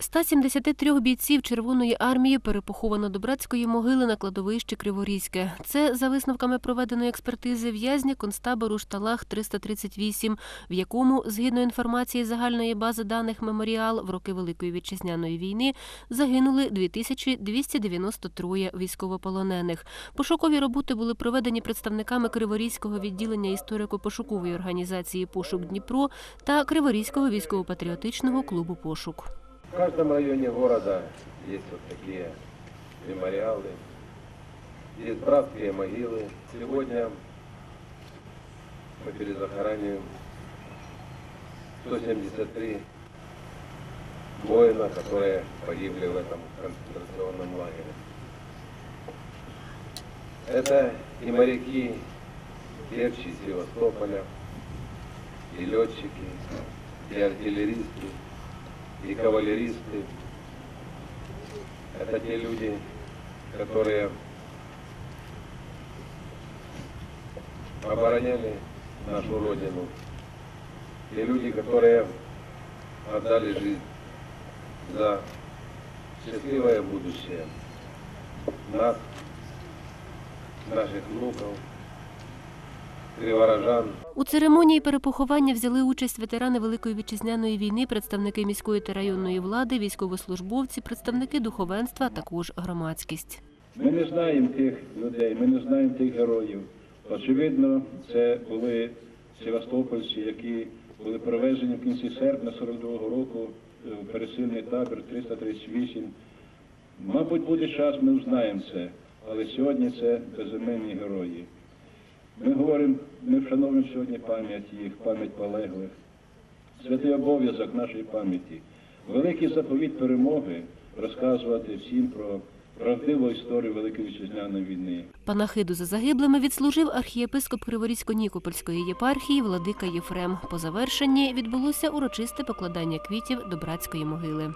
173 бійців Червоної армії перепоховано до братської могили на кладовищі Криворізьке. Це за висновками проведеної експертизи в'язні концтабору Шталах 338, в якому, згідно інформації загальної бази даних меморіал, в роки Великої вітчизняної війни загинули 2293 військовополонених. Пошукові роботи були проведені представниками Криворізького відділення історико-пошукової організації Пошук Дніпро та Криворізького військово-патріотичного клубу Пошук. В каждом районе города есть вот такие мемориалы, есть братские могилы. Сегодня мы перезахораниваем 173 воина, которые погибли в этом концентрационном лагере. Это и моряки Керчи, Севастополя, и летчики, и артиллеристы, и кавалеристы. Это те люди, которые обороняли нашу Родину. Те люди, которые отдали жизнь за счастливое будущее нас, наших внуков, У церемонії перепоховання взяли участь ветерани Великої вітчизняної війни, представники міської та районної влади, військовослужбовці, представники духовенства, також громадськість. Ми не знаємо тих людей, ми не знаємо тих героїв. Очевидно, це були севастопольці, які були перевезені в кінці серпня 42-го року е, в пересильний табір 338. Мабуть, буде час, ми узнаємо це, але сьогодні це безіменні герої. Ми говоримо, ми вшановуємо сьогодні пам'ять їх, пам'ять полеглих. Святий обов'язок нашої пам'яті. Великий заповіт перемоги розказувати всім про правдиву історію Великої Вітчизняної війни. Панахиду за загиблими відслужив архієпископ Криворізько-Нікопольської єпархії Владика Єфрем. По завершенні відбулося урочисте покладання квітів до братської могили.